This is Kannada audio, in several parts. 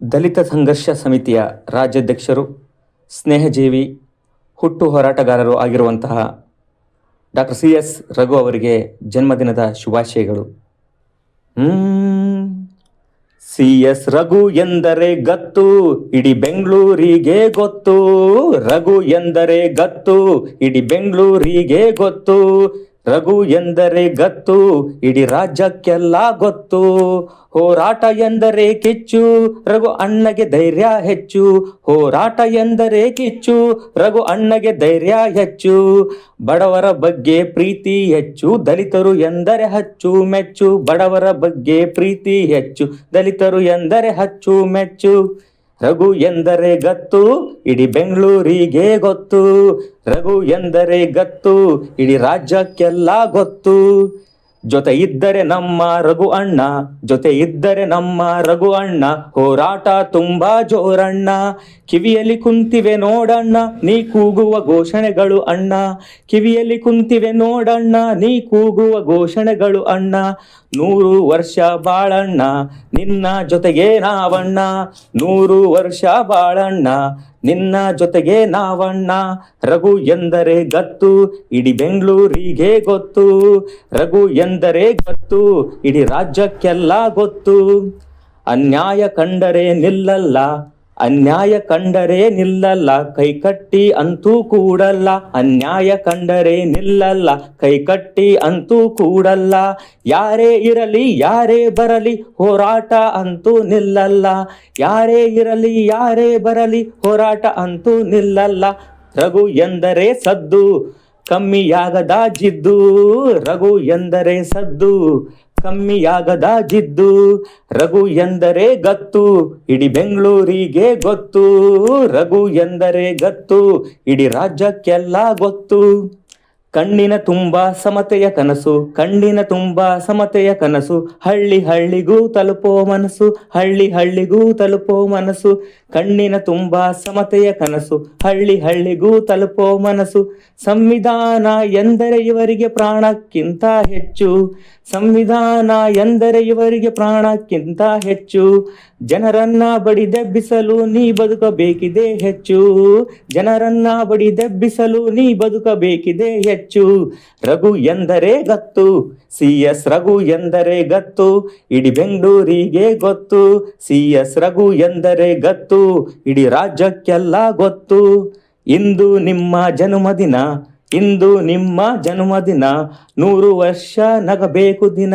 ದಲಿತ ಸಂಘರ್ಷ ಸಮಿತಿಯ ರಾಜ್ಯಾಧ್ಯಕ್ಷರು, ಸ್ನೇಹಜೀವಿ, ಹುಟ್ಟು ಹೋರಾಟಗಾರರು ಆಗಿರುವಂತಹ ಡಾಕ್ಟರ್ ಸಿ ಎಸ್ ರಘು ಅವರಿಗೆ ಜನ್ಮದಿನದ ಶುಭಾಶಯಗಳು. ಸಿ ಎಸ್ ರಘು ಎಂದರೆ ಗತ್ತು, ಇಡೀ ಬೆಂಗಳೂರಿಗೆ ಗೊತ್ತು. ರಘು ಎಂದರೆ ಗತ್ತು, ಇಡೀ ಬೆಂಗಳೂರಿಗೆ ಗೊತ್ತು. ರಘು ಎಂದರೆ ಗತ್ತು, ಇಡೀ ರಾಜ್ಯಕ್ಕೆಲ್ಲ ಗೊತ್ತು. ಹೋರಾಟ ಎಂದರೆ ಕಿಚ್ಚು, ರಘು ಅಣ್ಣಗೆ ಧೈರ್ಯ ಹೆಚ್ಚು. ಹೋರಾಟ ಎಂದರೆ ಕಿಚ್ಚು, ರಘು ಅಣ್ಣಗೆ ಧೈರ್ಯ ಹೆಚ್ಚು. ಬಡವರ ಬಗ್ಗೆ ಪ್ರೀತಿ ಹೆಚ್ಚು, ದಲಿತರು ಎಂದರೆ ಹಚ್ಚು ಮೆಚ್ಚು. ಬಡವರ ಬಗ್ಗೆ ಪ್ರೀತಿ ಹೆಚ್ಚು, ದಲಿತರು ಎಂದರೆ ಹಚ್ಚು ಮೆಚ್ಚು. ರಘು ಎಂದರೆ ಗತ್ತು, ಇಡೀ ಬೆಂಗಳೂರಿಗೆ ಗೊತ್ತು. ರಘು ಎಂದರೆ ಗತ್ತು, ಇಡೀ ರಾಜ್ಯಕ್ಕೆಲ್ಲ ಗೊತ್ತು. ಜೊತೆ ಇದ್ದರೆ ನಮ್ಮ ರಘು ಅಣ್ಣ, ಜೊತೆ ಇದ್ದರೆ ನಮ್ಮ ರಘು ಅಣ್ಣ. ಹೋರಾಟ ತುಂಬಾ ಜೋರಣ್ಣ. ಕಿವಿಯಲ್ಲಿ ಕುಂತಿವೆ ನೋಡಣ್ಣ, ನೀ ಕೂಗುವ ಘೋಷಣೆಗಳು ಅಣ್ಣ. ಕಿವಿಯಲ್ಲಿ ಕುಂತಿವೆ ನೋಡಣ್ಣ, ನೀ ಕೂಗುವ ಘೋಷಣೆಗಳು ಅಣ್ಣ. ನೂರು ವರ್ಷ ಬಾಳಣ್ಣ, ನಿನ್ನ ಜೊತೆಗೆ ನಾವಣ್ಣ. ನೂರು ವರ್ಷ ಬಾಳಣ್ಣ, ನಿನ್ನ ಜೊತೆಗೆ ನಾವಣ್ಣ. ರಘು ಎಂದರೆ ಗತ್ತು, ಇಡೀ ಬೆಂಗಳೂರಿಗೆ ಗೊತ್ತು. ರಘು ಎಂದರೆ ಗತ್ತು, ಇಡೀ ರಾಜ್ಯಕ್ಕೆಲ್ಲ ಗೊತ್ತು. ಅನ್ಯಾಯ ಕಂಡರೆ ನಿಲ್ಲಲ್ಲ ಅನ್ಯಾಯ ಕಂಡರೆ ನಿಲ್ಲಲ್ಲ ಕೈ ಕಟ್ಟಿ ಅಂತೂ ಕೂಡಲ್ಲ. ಅನ್ಯಾಯ ಕಂಡರೆ ನಿಲ್ಲಲ್ಲ ಕೈ ಕಟ್ಟಿ ಅಂತೂ ಕೂಡಲ್ಲ. ಯಾರೇ ಇರಲಿ, ಯಾರೇ ಬರಲಿ, ಹೋರಾಟ ಅಂತೂ ನಿಲ್ಲಲ್ಲ. ಯಾರೇ ಇರಲಿ, ಯಾರೇ ಬರಲಿ, ಹೋರಾಟ ಅಂತೂ ನಿಲ್ಲಲ್ಲ. ರಘು ಎಂದರೆ ಸದ್ದು, ಕಮ್ಮಿಯಾಗದ ಜಿದ್ದು. ರಘು ಎಂದರೆ ಸದ್ದು ಕಮ್ಮಿಯಾಗದ ಜಿದ್ದು. ರಘು ಎಂದರೆ ಗತ್ತು, ಇಡೀ ಬೆಂಗಳೂರಿಗೆ ಗೊತ್ತು. ರಘು ಎಂದರೆ ಗತ್ತು, ಇಡೀ ರಾಜ್ಯಕ್ಕೆಲ್ಲ ಗೊತ್ತು. ಕಣ್ಣಿನ ತುಂಬ ಸಮತೆಯ ಕನಸು, ಕಣ್ಣಿನ ತುಂಬ ಸಮತೆಯ ಕನಸು. ಹಳ್ಳಿ ಹಳ್ಳಿಗೂ ತಲುಪೋ ಮನಸ್ಸು ಹಳ್ಳಿ ಹಳ್ಳಿಗೂ ತಲುಪೋ ಮನಸ್ಸು ಕಣ್ಣಿನ ತುಂಬ ಸಮತೆಯ ಕನಸು, ಹಳ್ಳಿ ಹಳ್ಳಿಗೂ ತಲುಪೋ ಮನಸ್ಸು ಸಂವಿಧಾನ ಎಂದರೆ ಇವರಿಗೆ ಪ್ರಾಣಕ್ಕಿಂತ ಹೆಚ್ಚು. ಸಂವಿಧಾನ ಎಂದರೆ ಇವರಿಗೆ ಪ್ರಾಣಕ್ಕಿಂತ ಹೆಚ್ಚು. ಜನರನ್ನ ಬಡಿದೆಬ್ಬಿಸಲು ನೀ ಬದುಕಬೇಕಿದೆ ಹೆಚ್ಚು. ಜನರನ್ನ ಬಡಿದೆಬ್ಬಿಸಲು ನೀ ಬದುಕಬೇಕಿದೆ ಹೆಚ್ಚು. ರಘು ಎಂದರೆ ಗತ್ತು. ಸಿ ಎಸ್ ರಘು ಎಂದರೆ ಗತ್ತು. ಇಡೀ ಬೆಂಗಳೂರಿಗೆ ಗೊತ್ತು. ಸಿ ಎಸ್ ರಘು ಎಂದರೆ ಗತ್ತು. ಇಡೀ ರಾಜ್ಯಕ್ಕೆಲ್ಲ ಗೊತ್ತು. ಇಂದು ನಿಮ್ಮ ಜನ್ಮದಿನ. ಇಂದು ನಿಮ್ಮ ಜನ್ಮದಿನ ನೂರು ವರ್ಷ ನಗಬೇಕು ದಿನ.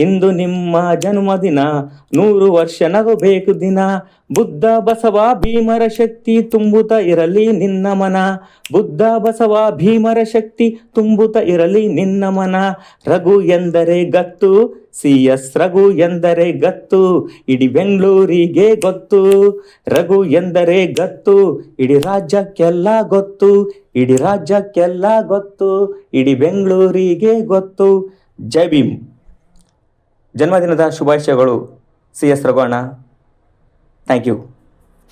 ಇಂದು ನಿಮ್ಮ ಜನ್ಮದಿನ ನೂರು ವರ್ಷ ನಗಬೇಕು ದಿನ. ಬುದ್ಧ, ಬಸವ, ಭೀಮರ ಶಕ್ತಿ ತುಂಬುತ್ತ ಇರಲಿ ನಿನ್ನ ಮನ. ಬುದ್ಧ, ಬಸವ, ಭೀಮರ ಶಕ್ತಿ ತುಂಬುತ್ತ ಇರಲಿ ನಿನ್ನ ಮನ. ರಘು ಎಂದರೆ ಗತ್ತು ಸಿ ಎಸ್ ರಘು ಎಂದರೆ ಗತ್ತು, ಇಡೀ ಬೆಂಗಳೂರಿಗೆ ಗೊತ್ತು. ರಘು ಎಂದರೆ ಗತ್ತು, ಇಡೀ ರಾಜ್ಯಕ್ಕೆಲ್ಲ ಗೊತ್ತು. ಇಡೀ ರಾಜ್ಯಕ್ಕೆಲ್ಲ ಗೊತ್ತು, ಇಡೀ ಬೆಂಗಳೂರಿಗೆ ಗೊತ್ತು. ಜೈ ಭೀಮ್. ಜನ್ಮದಿನದ ಶುಭಾಶಯಗಳು ಸಿ ಎಸ್ ರಘುವಣ್ಣ ಥ್ಯಾಂಕ್ ಯು.